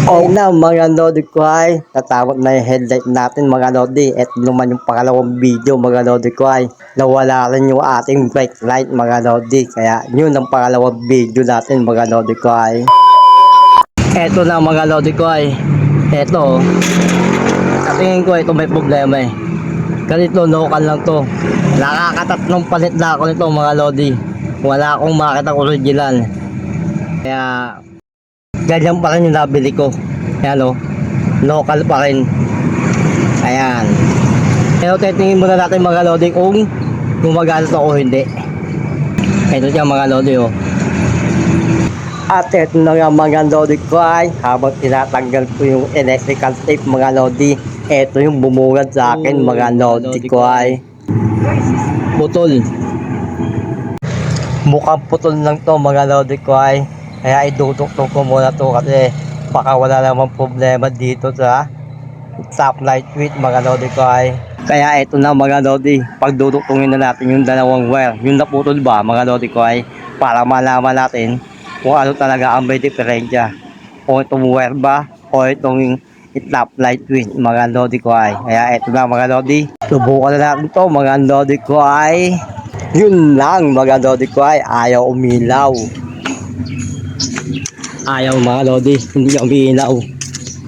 Okay na mga Lodi ko ay natawag na yung headlight natin mga Lodi. Ito naman yung pangalawang video mga Lodi ko ay nawala rin yung ating brake light mga Lodi. Kaya yun ang pangalawang video natin mga Lodi ko ay. Ito na mga Lodi ko ay. Ito. Sa ko ito may problema eh. Kasi ito local lang to. Nakakatatlong palit na ako nito mga Lodi. Wala akong makita original. Kaya ganyan pa rin yung nabili ko. Ayan o. Local pa rin. Ayan. Pero titingin muna natin mga lodi kung gumagana to o hindi. Ito siya mga lodi o. At ito na nga mga lodi ko ay habang tinatanggal ko yung electrical tape mga lodi. Ito yung bumungad sa akin mga lodi ko ay. Putol. Mukhang putol lang to mga lodi ko ay. Kaya iduduktok ko muna to kasi baka wala namang problema dito sa top light switch mga lodi ko ay. Kaya ito na mga lodi, pagduduktungin na natin yung dalawang wire. Yung naputol ba mga lodi ko ay para malaman natin kung ano talaga ang may diferensya. Kung itong wire ba o itong top light switch mga lodi ko ay. Kaya ito na mga lodi, subukan na natin to mga lodi ko ay. Yun lang mga lodi ko ay ayaw umilaw ayaw mga lodi, hindi niya umiinaw.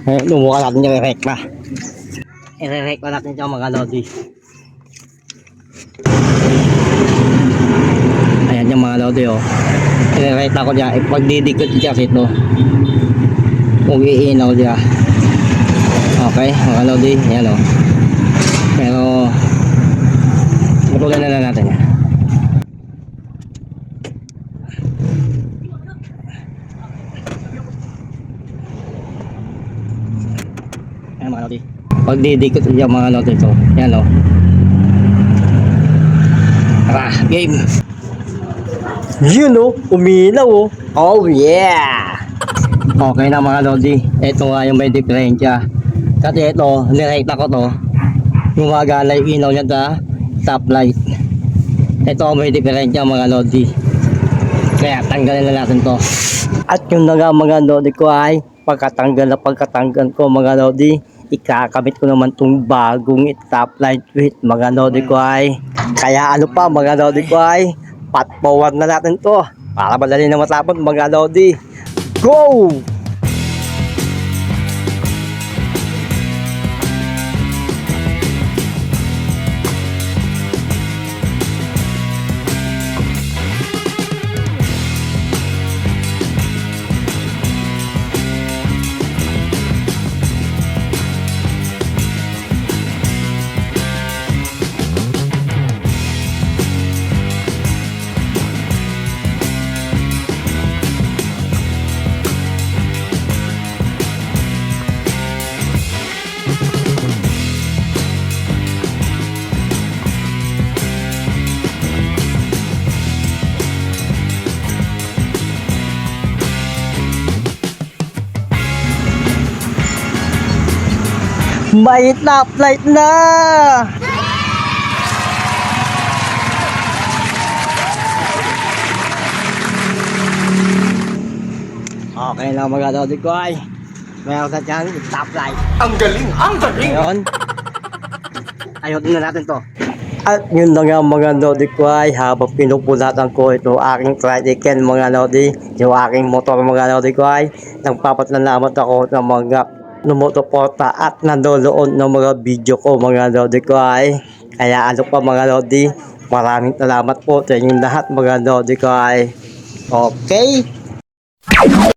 Eh, lumuka natin yung rekla. I-rekla natin yung mga lodi. Ayan yung mga lodi oh. I-rekla ko niya, ipagdidikot niya kasi ito. Kung iinaw niya. Okay, mga lodi, ayan oh. Pero, matuloy na lang natin yan. Ayan mga lodi. Pag didikot yung mga lodi ito. Yan o. Tara, game. Yun o, uminaw o. Oh yeah! Okay na mga lodi. Ito nga yung may diferensya. Kasi ito, nirekta ko to. Gumagana yung ilaw niya sa top light. Ito may diferensya mga lodi. Kaya tanggalin na natin to. At yung nga mga lodi ko ay pagkatanggal na pagkatanggal ko mga lodi, ikakamit ko naman tong bagong top light with mga lodi ko ay. Kaya ano pa mga lodi ko ay, pat forward na natin to para madali na matapos mga lodi. Go! May top light na! Okay lang mga lodi ko ay. Meron na dyan, top light. Ang galing! Ang galing! Ngayon, ayun na natin to. At yun na nga mga lodi ko ay habang pinupulatan ko ito aking tricycle mga lodi, yung aking motor mga lodi ko ay nagpapatalamat ako ng mga numutuporta at nandoon ng mga video ko mga lodi ko ay. Kaya ano pa mga lodi? Maraming salamat po sa inyong lahat mga lodi ko ay. Okay